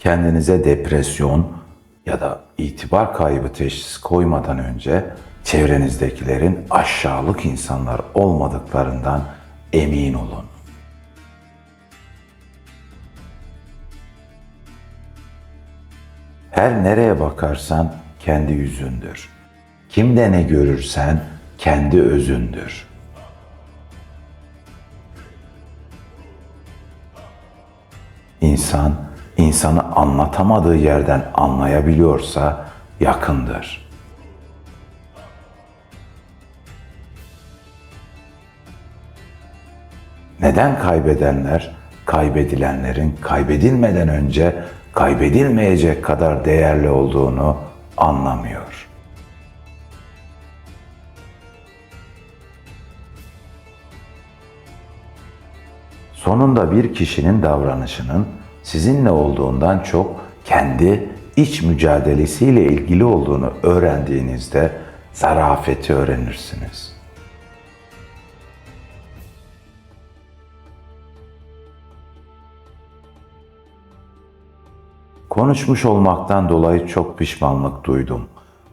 Kendinize depresyon ya da itibar kaybı teşhisi koymadan önce çevrenizdekilerin aşağılık insanlar olmadıklarından emin olun. Her nereye bakarsan kendi yüzündür. Kimde ne görürsen kendi özündür. İnsan, insanı anlatamadığı yerden anlayabiliyorsa yakındır. Neden kaybedenler, kaybedilenlerin kaybedilmeden önce kaybedilmeyecek kadar değerli olduğunu anlamıyor. Sonunda bir kişinin davranışının sizinle olduğundan çok kendi iç mücadelesiyle ilgili olduğunu öğrendiğinizde zarafeti öğrenirsiniz. Konuşmuş olmaktan dolayı çok pişmanlık duydum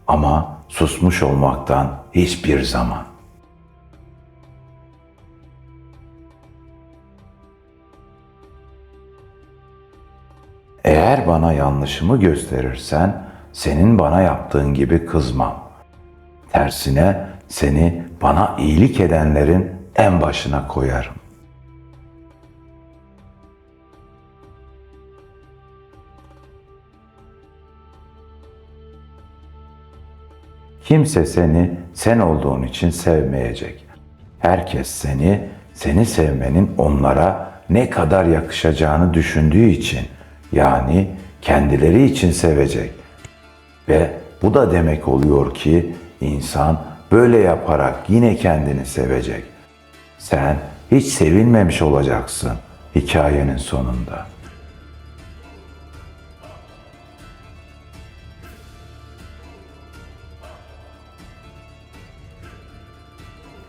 ama susmuş olmaktan hiçbir zaman. Eğer bana yanlışımı gösterirsen senin bana yaptığın gibi kızmam. Tersine seni bana iyilik edenlerin en başına koyarım. Kimse seni sen olduğun için sevmeyecek. Herkes seni, seni sevmenin onlara ne kadar yakışacağını düşündüğü için yani kendileri için sevecek. Ve bu da demek oluyor ki insan böyle yaparak yine kendini sevecek. Sen hiç sevilmemiş olacaksın hikayenin sonunda.''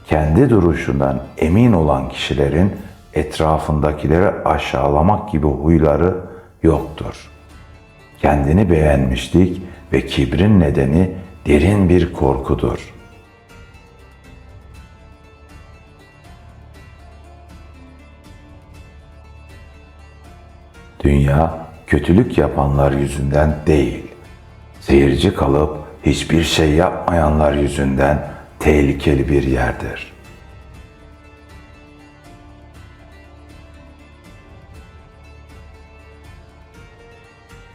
kendi duruşundan emin olan kişilerin etrafındakileri aşağılamak gibi huyları yoktur. Kendini beğenmişlik ve kibrin nedeni derin bir korkudur. Dünya kötülük yapanlar yüzünden değil, seyirci kalıp hiçbir şey yapmayanlar yüzünden tehlikeli bir yerdir.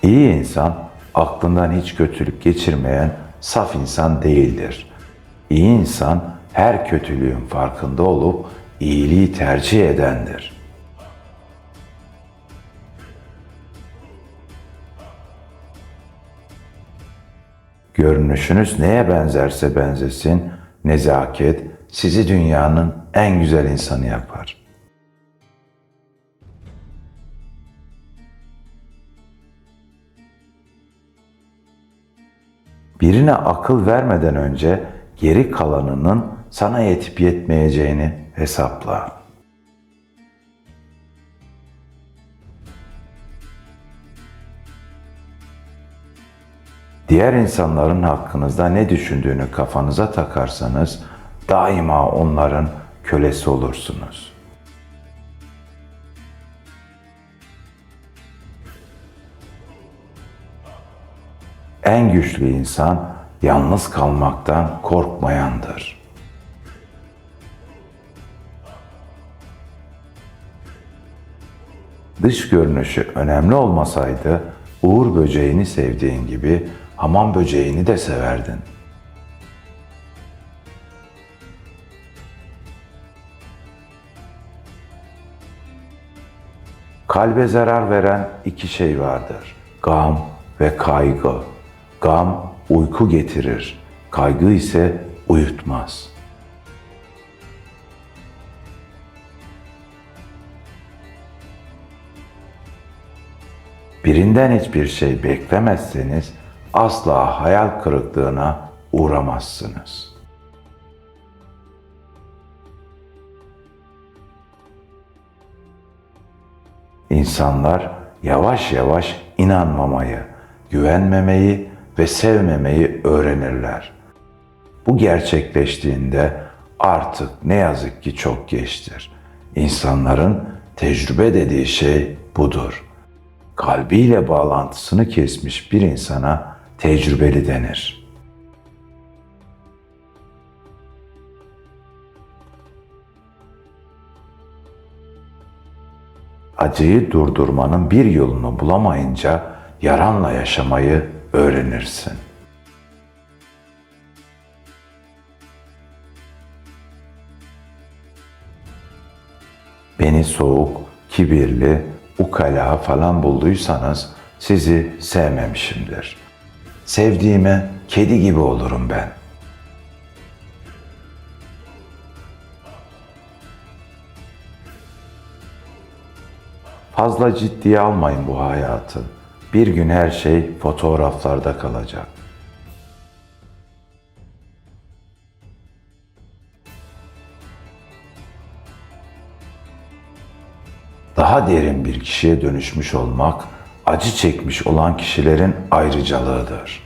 İyi insan aklından hiç kötülük geçirmeyen saf insan değildir. İyi insan her kötülüğün farkında olup iyiliği tercih edendir. Görünüşünüz neye benzerse benzesin, nezaket sizi dünyanın en güzel insanı yapar. Birine akıl vermeden önce geri kalanının sana yetip yetmeyeceğini hesapla. Diğer insanların hakkınızda ne düşündüğünü kafanıza takarsanız daima onların kölesi olursunuz. En güçlü insan yalnız kalmaktan korkmayandır. Dış görünüşü önemli olmasaydı uğur böceğini sevdiğin gibi hamam böceğini de severdin. Kalbe zarar veren iki şey vardır. Gam ve kaygı. Gam uyku getirir, kaygı ise uyutmaz. Birinden hiçbir şey beklemezseniz asla hayal kırıklığına uğramazsınız. İnsanlar yavaş yavaş inanmamayı, güvenmemeyi ve sevmemeyi öğrenirler. Bu gerçekleştiğinde artık ne yazık ki çok geçtir. İnsanların tecrübe dediği şey budur. Kalbiyle bağlantısını kesmiş bir insana tecrübeli denir. Acıyı durdurmanın bir yolunu bulamayınca yaranla yaşamayı öğrenirsin. Beni soğuk, kibirli, ukala falan bulduysanız sizi sevmemişimdir. Sevdiğime kedi gibi olurum ben. Fazla ciddiye almayın bu hayatı. Bir gün her şey fotoğraflarda kalacak. Daha derin bir kişiye dönüşmüş olmak, acı çekmiş olan kişilerin ayrıcalığıdır.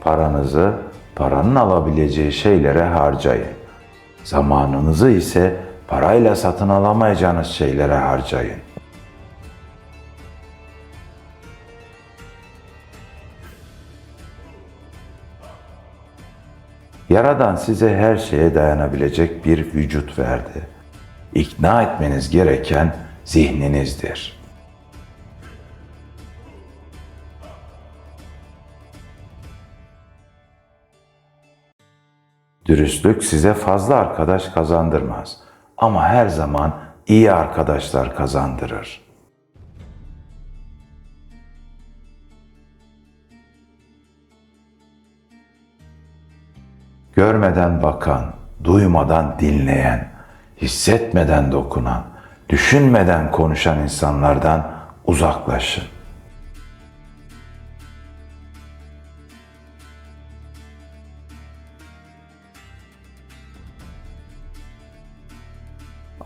Paranızı paranın alabileceği şeylere harcayın. Zamanınızı ise parayla satın alamayacağınız şeylere harcayın. Yaradan size her şeye dayanabilecek bir vücut verdi. İkna etmeniz gereken zihninizdir. Dürüstlük size fazla arkadaş kazandırmaz ama her zaman iyi arkadaşlar kazandırır. Görmeden bakan, duymadan dinleyen, hissetmeden dokunan, düşünmeden konuşan insanlardan uzaklaşın.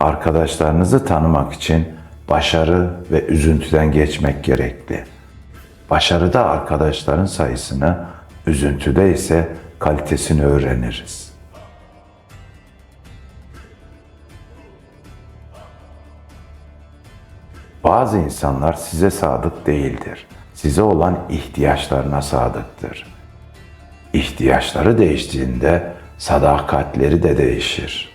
Arkadaşlarınızı tanımak için başarı ve üzüntüden geçmek gerekli. Başarıda arkadaşların sayısını, üzüntüde ise kalitesini öğreniriz. Bazı insanlar size sadık değildir. Size olan ihtiyaçlarına sadıktır. İhtiyaçları değiştiğinde sadakatleri de değişir.